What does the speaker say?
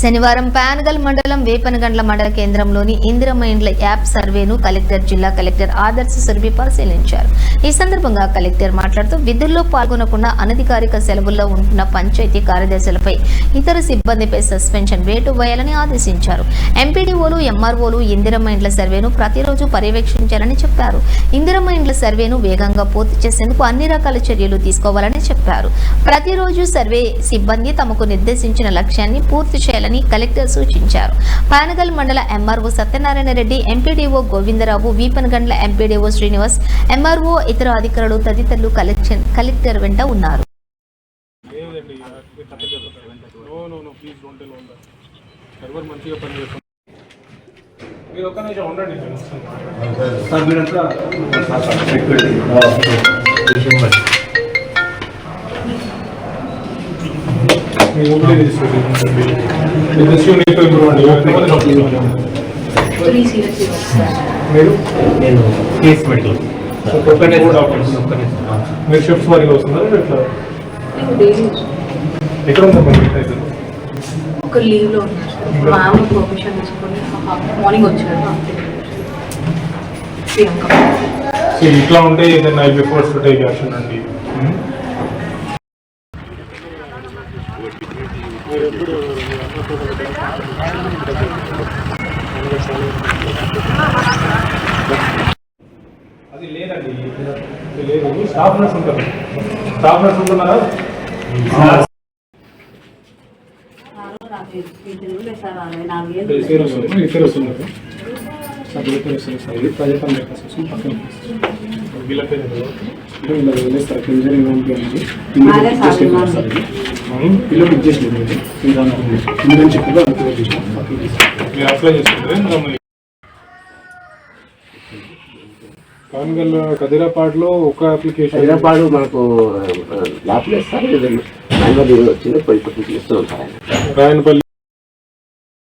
శనివారం పానగల్ మండలం వేపనగండ్ల మండల కేంద్రంలోని ఇందిరమ్మ ఇండ్ల యాప్ సర్వేను కలెక్టర్ జిల్లా కలెక్టర్ ఆదర్శ సురభి పరిశీలించారు. ఈ సందర్భంగా కలెక్టర్ మాట్లాడుతూ విధుల్లో పాల్గొనకుండా అనధికారిక సెలవుల్లో ఉంటున్న పంచాయతీ కార్యదర్శులపై ఇతర సిబ్బందిపై సస్పెన్షన్ వేటు వేయాలని ఆదేశించారు. ఎంపీడీఓలు ఎంఆర్ఓలు ఇందిరమ్మ ఇండ్ల సర్వేను ప్రతిరోజు పర్యవేక్షించాలని చెప్పారు. ఇందిరమ్మ ఇండ్ల సర్వేను వేగంగా పూర్తి చేసేందుకు అన్ని రకాల చర్యలు తీసుకోవాలని చెప్పారు. ప్రతిరోజు సర్వే సిబ్బంది తమకు నిర్దేశించిన లక్ష్యాన్ని పూర్తి చేయాలని కలెక్టర్ సూచించారు పానగల్ మండల MRO Satyanarayana Reddy MPDO Govindarao Veepanagandla MPDO Srinivas MRO ఇతర అధికారులు తదితరులు కలెక్షన్ కలెక్టర్ వెంట ఉన్నారు మీరు ఒక్క నిమిషం ఉండండి. సార్. మీ. అండి. ఎంతమంది వస్తున్నారు? మీరు నేను కేసు మెడికల్ ఒక్కనే డాక్టర్స్ మీరు షిఫ్ట్స్ వారికి వస్తున్నారు ఎట్లా ఎక్కడ అయితే? ఒక లీవ్లో ఉన్నారు మా పర్మిషన్ తీసుకొని మార్నింగ్ సో ఇట్లా ఉంటే then I before to take action అండి అది లేదండి లేదు స్టాఫ్ నర్స్ ఉంటారు స్టాఫ్ నర్స్ ఉంటున్నారా వీళ్ళ పేరు. ఇలా వదిలేస్తారు ఇంజనీరింగ్ పంపించండి అదే సార్, ఇవ్వండి. సార్ ఇది అప్లై మీరు అప్లై చేసుకుంటారు కాన్గల్ కదిరాపాడులో ఒక అప్లికేషన్ హైదరాబాద్ మనకు ల్యాబ్ లేదు ఏదైనా వచ్చింది చేస్తూ ఉంటారు రాయనపల్లి